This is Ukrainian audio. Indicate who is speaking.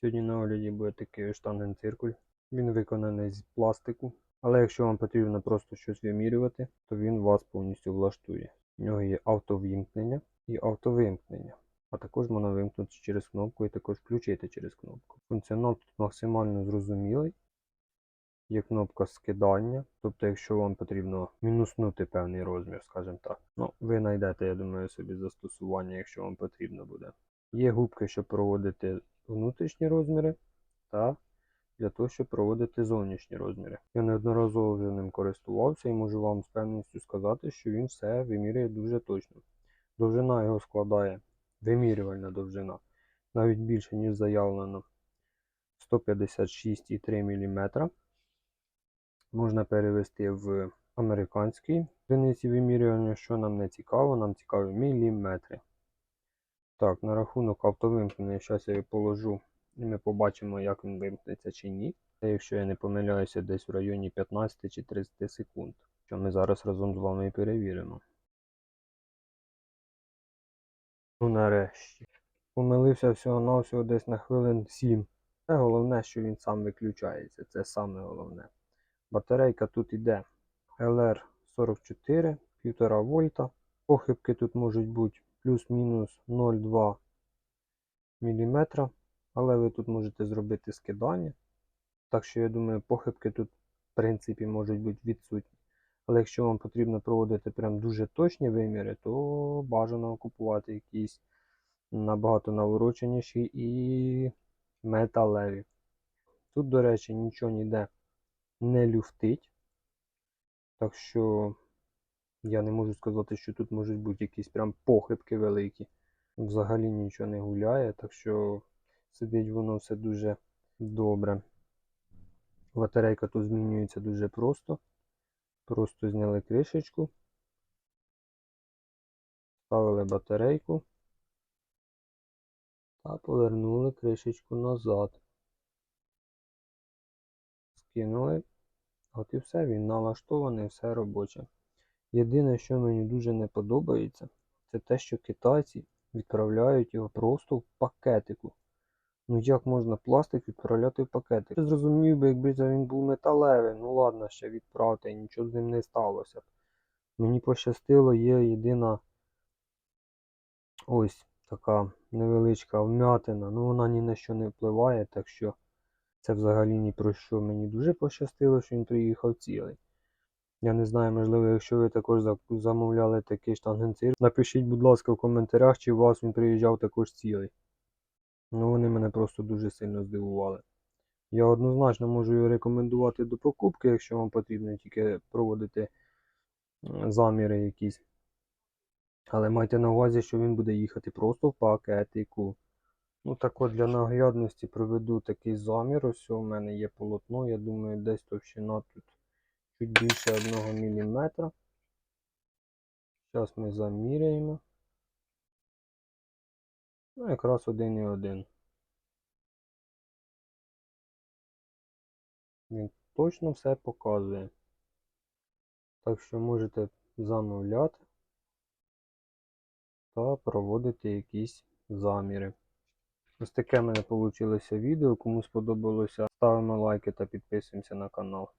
Speaker 1: Сьогодні на огляді буде такий штангенциркуль. Він виконаний з пластику. Але якщо вам потрібно просто щось вимірювати, то він вас повністю влаштує. У нього є автовімкнення і автовимкнення. А також можна вимкнути через кнопку і також включити через кнопку. Функціонал тут максимально зрозумілий. Є кнопка скидання, тобто, якщо вам потрібно мінуснути певний розмір, скажімо так. Ну, ви знайдете, я думаю, собі застосування, якщо вам потрібно буде. Є губки, щоб проводити внутрішні розміри, та для того, щоб проводити зовнішні розміри. Я неодноразово вже ним користувався і можу вам з певністю сказати, що він все вимірює дуже точно. Довжина його складає вимірювальна довжина, навіть більше, ніж заявлено 156,3 мм. Можна перевести в американській одиниці вимірювання, що нам не цікаво, нам цікаві міліметри. Так, на рахунок автовимкнення, зараз я її положу і ми побачимо, як він вимкнеться чи ні. Це, якщо я не помиляюся, десь в районі 15 чи 30 секунд, що ми зараз разом з вами і перевіримо. Ну нарешті. Помилився всього-навсього десь на хвилин 7. Це головне, що він сам виключається. Це саме головне. Батарейка тут іде LR44, 1,5 вольта. Похибки тут можуть бути плюс-мінус 0,2 мм. Але ви тут можете зробити скидання. Так що, я думаю, похибки тут, в принципі, можуть бути відсутні. Але якщо вам потрібно проводити прям дуже точні виміри, то бажано купувати якісь набагато навороченіші і металеві. Тут, до речі, нічого ніде не люфтить. Так що я не можу сказати, що тут можуть бути якісь прям похибки великі. Взагалі нічого не гуляє, так що сидить воно все дуже добре. Батарейка тут змінюється дуже просто. Просто зняли кришечку, ставили батарейку та повернули кришечку назад. Скинули. От і все, він налаштований, все робоче. Єдине, що мені дуже не подобається, це те, що китайці відправляють його просто в пакетику. Ну як можна пластик відправляти в пакетик? Я зрозумів би, якби він був металевий, ну ладно, ще відправте, нічого з ним не сталося. Мені пощастило, є єдина ось така невеличка вмятина. Ну вона ні на що не впливає, так що це взагалі ні про що. Мені дуже пощастило, що він приїхав цілий. Я не знаю, можливо, якщо ви також замовляли такий штангенцир, напишіть, будь ласка, в коментарях, чи у вас він приїжджав також цілий. Ну, вони мене просто дуже сильно здивували. Я однозначно можу його рекомендувати до покупки, якщо вам потрібно тільки проводити заміри якісь. Але майте на увазі, що він буде їхати просто в пакетику. Ну так от для наглядності проведу такий замір. Ось у мене є полотно, я думаю, десь товщина тут чуть більше 1 мм. Зараз ми заміряємо. Ну, якраз 1,1. Він точно все показує. Так що можете замовляти та проводити якісь заміри. Ось таке в мене вийшло відео. Кому сподобалося, ставимо лайки та підписуємося на канал.